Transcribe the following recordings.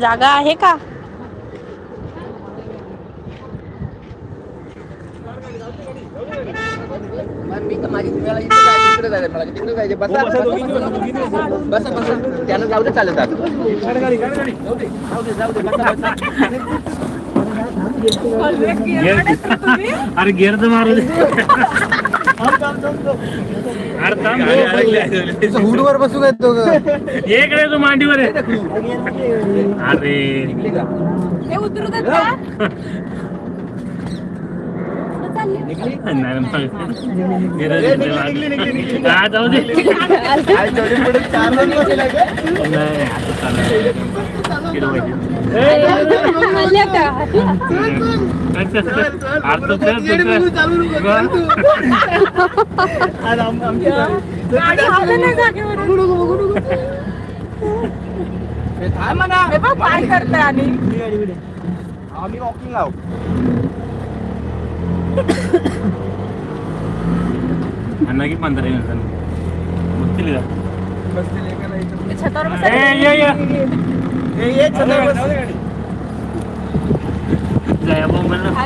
जागा आहे का? मी तर माझी मला इकडे जायचं इकडे जायचं मला तिकडे जायचं. बसा बसा बसा त्यानं जाऊ दे चालत आता. जाऊ दे जाऊ दे जाऊ दे बसा बसा. अरे गेअर तर मारू दे. अरे थांब भाऊ. हुडवर बसू काय तो ये इकडे तू मांडीवर आहे अरे. हे उतरू काय का? कुठं आणि आम्ही वॉकिंग आहोत हा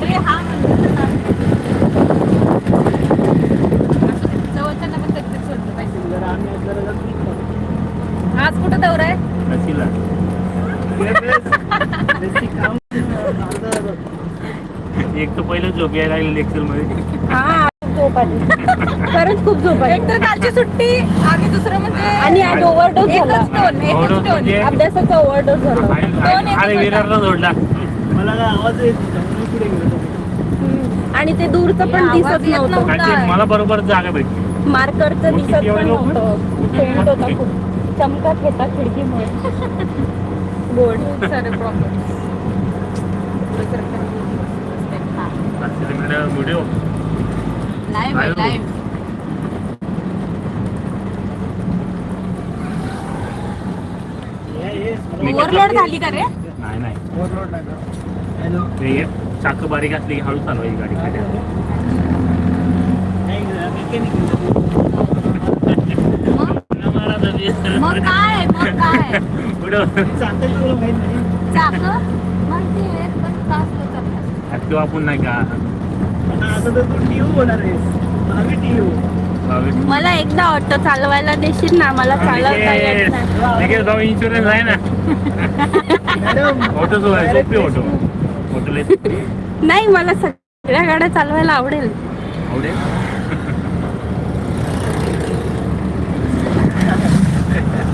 पण कधीतरी सोडलं पाहिजे. आज कुठं दौरा आहे. एक तर पहिलं झोप यायला लागली लेक्चरमध्ये. हा झोप आली. खरंच खूप झोप आली. एक तर कालची सुट्टी आणि दुसरं म्हणजे आणि आज ओव्हरडोस झाला. Overdose म्हणजे? अभ्यासाचा ओव्हरडोस झाला. दोन अरे विरारला जोडला. हम्म. आणि ते दूरचं पण दिसत नव्हतं. मला बरोबर जागा भेटली. मार्करचं दिसत किती पण एवढे लोकं? नव्हतं फेंट होता खूप. चमकत होता खिडकीमुळे. बोर्ड सारे व्हिडिओ लाईव्ह आहे, लाईव्ह ओव्हरलोड झाली का रे? नाही नाही. ते चाक बारीक असली की हळू चालवायची गाडी. खाली मग? काय? मग काय? चाकं माहिती आहे पण जास्त ऍक्टिव्ह आपण नाही का. मला एकदा ऑटो चालवायला देशील ना मला चालवता येत नाही. इन्शुरन्स आहे ना? ऑटो सोपी ऑटो. ऑटो नाही मला सगळ्या गाड्या चालवायला आवडेल. आवडेल?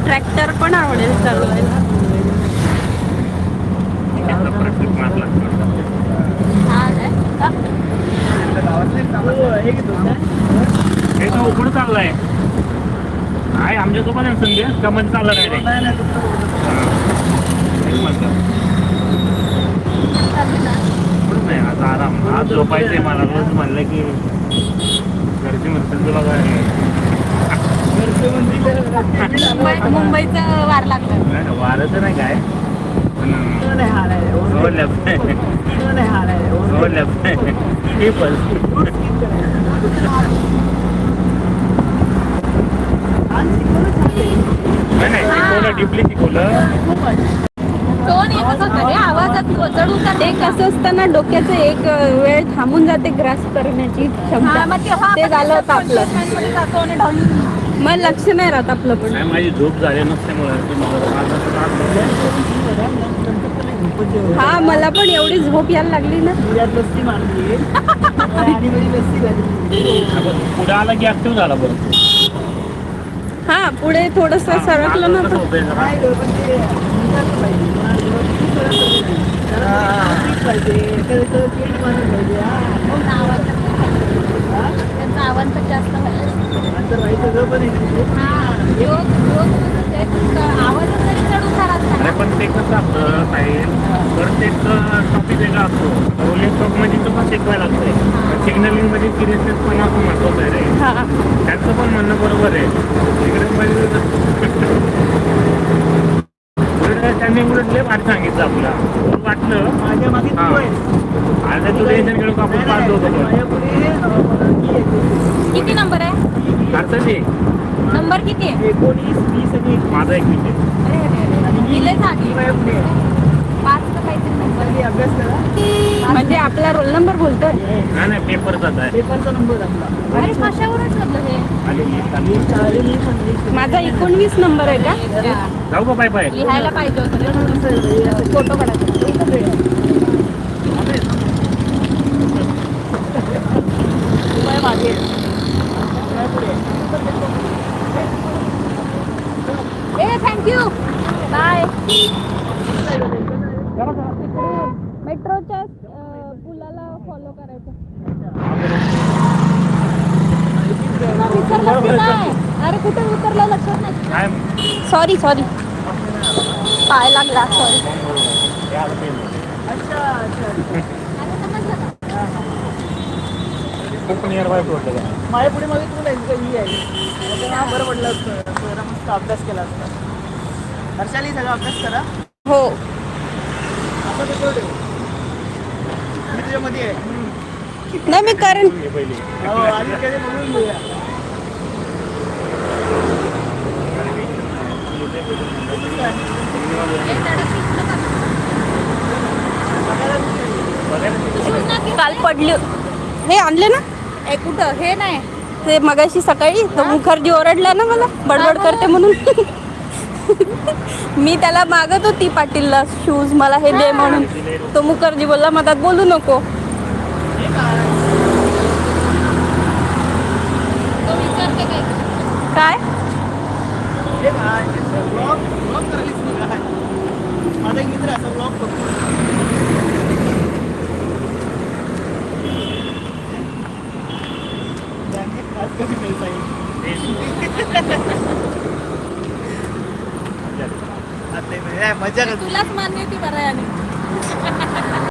ट्रॅक्टर पण आवडेल चालवायला निकेशला परत ट्रिप मारला हा काय? हे तो उघड चाललाय. नाही आमच्यासोबत आहे संधी कमध्ये चालला नाही नाही आज आराम. आज झोपायचंय मला. रोज म्हणलं की घरचे म्हणतात तुला काय? मुंबई मुंबईचं वार लागलं. नाही ना, वारं नाही काय. शिकवलं टोन होता रे आवाजात चढ उतार ते कसं असतं डोक्याचं एक वेळ थांबून जाते ग्रास करण्याची क्षमता ते झालं होतं आपलं मग लक्ष नाही राहत आपलं पण. नाही माझी झोप झाली नसल्यामुळे तुम्हाला हा मला पण एवढी झोप यायला लागली ना. पुढे आला की ऍक्टिव्ह झाला बरं. हा पुढे थोडस सरकलं ना कसं तर- होतंय जरा? त्यांचा आवाज पण जास्त आवाज तरी चढ उतारात अरे पण ते कसं असतं काय प्रत्येक टॉपिक वेगळा असतो. रोलिंग स्टॉकमध्ये तो पण शिकवायला लागतंय. सिग्नलिंगमध्ये सिरियसनेस पण असं महत्वाचं आहे रे? हा. त्यांचं पण म्हणणं बरोबर आहे. इकडे म्हणजे त्यांनी उलट लय वाट सांगितलं आपला वाटलं. माझ्या मागे तू आहे. आता तू टेन्शन घेऊ आपण पाच होतो किती नंबर आहे? आहे. अर्थात नंबर किती आहे? एकोणीस वीस आणि एक माझा एक विषय अरे अरे अरे. दिले झाले पाच का काहीतरी नंबर. अभ्यास करा. बोलतोय. नाही नाही पेपरचाच आहे. पेपरचा नंबर आपला. अरे हे? मी मी. माझा एकोणवीस नंबर आहे का? जाऊ का पाय पाय लिहायला पाहिजे होतं. फोटो काढायचा काय मागे काय पुढे ए थँक्यू बाय मेट्रोच्या पुलाला फॉलो करायचं विसरलास की नाही? अरे कुठे उतरलं लक्षात नाही? सॉरी सॉरी पाय लागला सॉरी अच्छा अच्छा. खूप नियर बाय पडलं का? माझ्या पुढे मागे तुला त्यांचं ही आहे बरं पडलं असतं. मस्त अभ्यास केला असता. हर्षाली सगळा अभ्यास करा. हो. मी तुझ्यामध्ये आहे. नाही मी करेन हे पहिली हो आधी कधी बघून घेऊया काल पडली. हे आणले ना? ए कुठं? हे नाही. ते मगाशी सकाळी तो मुखर्जी ओरडला ना मला बडबड करते म्हणून. मी त्याला मागत होती पाटीलला शूज मला हे दे म्हणून. तो मुखर्जी बोलला मधात बोलू नको. काय? काय? ब्लॉग ब्लॉग करायलीस तू काय माझा एक मित्र आहे, असा ब्लॉग करतो बँकेत आज कधी पैसा येईल आता हे मजा करतो तुलाच मान्य ती बरं